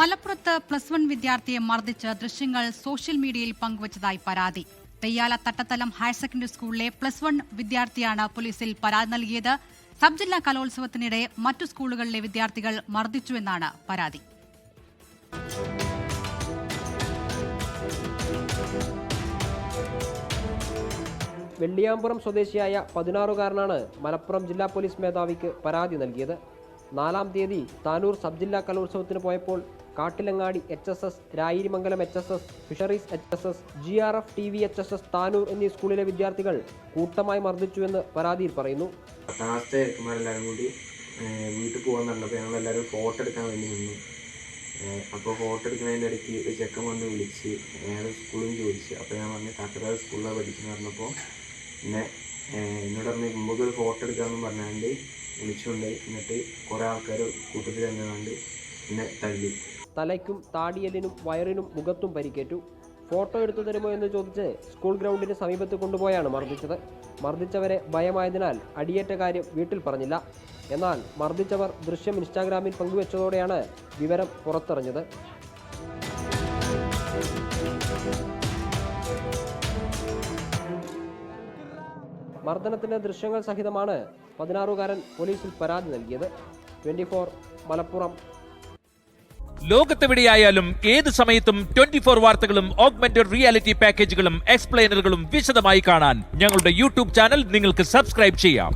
മലപ്പുറത്ത് plus one വിദ്യാർത്ഥിയെ മർദ്ദിച്ച് ദൃശ്യങ്ങൾ സോഷ്യൽ മീഡിയയിൽ പങ്കുവച്ചതായി പരാതി. തെയ്യാല തട്ടത്തലം ഹയർ സെക്കൻഡറി സ്കൂളിലെ പ്ലസ് വൺ വിദ്യാർത്ഥിയാണ് പോലീസിൽ പരാതി നൽകിയത്. സബ് ജില്ലാ കലോത്സവത്തിനിടെ മറ്റു സ്കൂളുകളിലെ വിദ്യാർത്ഥികൾ മർദ്ദിച്ചുവെന്നാണ് പരാതി. വെള്ളിയാമ്പുറം സ്വദേശിയായ പതിനാറുകാരനാണ് മലപ്പുറം ജില്ലാ പോലീസ് മേധാവിക്ക് പരാതി നൽകിയത്. നാലാം തീയതി താനൂർ സബ് ജില്ലാ കലോത്സവത്തിന് പോയപ്പോൾ Kattilangadi H S S Rayirimangalam H S S fisheries H S S G R F T V H S S Tanur എന്നീ സ്കൂളിലെ വിദ്യാർത്ഥികൾ കൂട്ടമായി മർദ്ദിച്ചുവെന്ന് പരാതിയിൽ പറയുന്നു. കൂടി വീട്ടിൽ പോകാൻ ഞങ്ങൾ എല്ലാവരും ഫോട്ടോ എടുക്കാൻ വേണ്ടി നിന്നു. അപ്പോൾ ഫോട്ടോ എടുക്കുന്നതിന്റെ ഇടയ്ക്ക് ഒരു ചെക്കൻ വന്ന് വിളിച്ച് അയാൾ സ്കൂളിൽ ചോദിച്ചു. അപ്പോൾ ഞാൻ പറഞ്ഞു കാക്കരാട് സ്കൂളിലാണ് പഠിക്കുന്നത് പറഞ്ഞപ്പോൾ പിന്നെ ഏഹ് എന്നോട് പറഞ്ഞ് നമുക്ക് ഒരു ഫോട്ടോ എടുക്കാമെന്ന് പറഞ്ഞാണ്ട് വിളിച്ചോണ്ട് എന്നിട്ട് കുറേ ആൾക്കാർ കൂട്ടത്തിൽ തന്നെയാണ്ട് എന്നെ തല്ലി. തലയ്ക്കും താടിയലിനും വയറിനും മുഖത്തും പരിക്കേറ്റു. ഫോട്ടോ എടുത്തു തരുമോ എന്ന് ചോദിച്ച് സ്കൂൾ ഗ്രൗണ്ടിന് സമീപത്ത് കൊണ്ടുപോയാണ് മർദ്ദിച്ചത്. മർദ്ദിച്ചവരെ ഭയമായതിനാൽ അടിയേറ്റ കാര്യം വീട്ടിൽ പറഞ്ഞില്ല. എന്നാൽ മർദ്ദിച്ചവർ ദൃശ്യം ഇൻസ്റ്റാഗ്രാമിൽ പങ്കുവച്ചതോടെയാണ് വിവരം പുറത്തറിഞ്ഞത്. മർദ്ദനത്തിന്റെ ദൃശ്യങ്ങൾ സഹിതമാണ് പതിനാറുകാരൻ പോലീസിൽ പരാതി നൽകിയത്. Twenty four Malappuram. ലോകത്തെവിടെയായാലും ഏത് സമയത്തും ട്വന്റി ഫോർ വാർത്തകളും ഓഗ്മെന്റഡ് റിയാലിറ്റി പാക്കേജുകളും എക്സ്പ്ലെയിനറുകളും വിശദമായി കാണാൻ ഞങ്ങളുടെ യൂട്യൂബ് ചാനൽ നിങ്ങൾക്ക് സബ്സ്ക്രൈബ് ചെയ്യാം.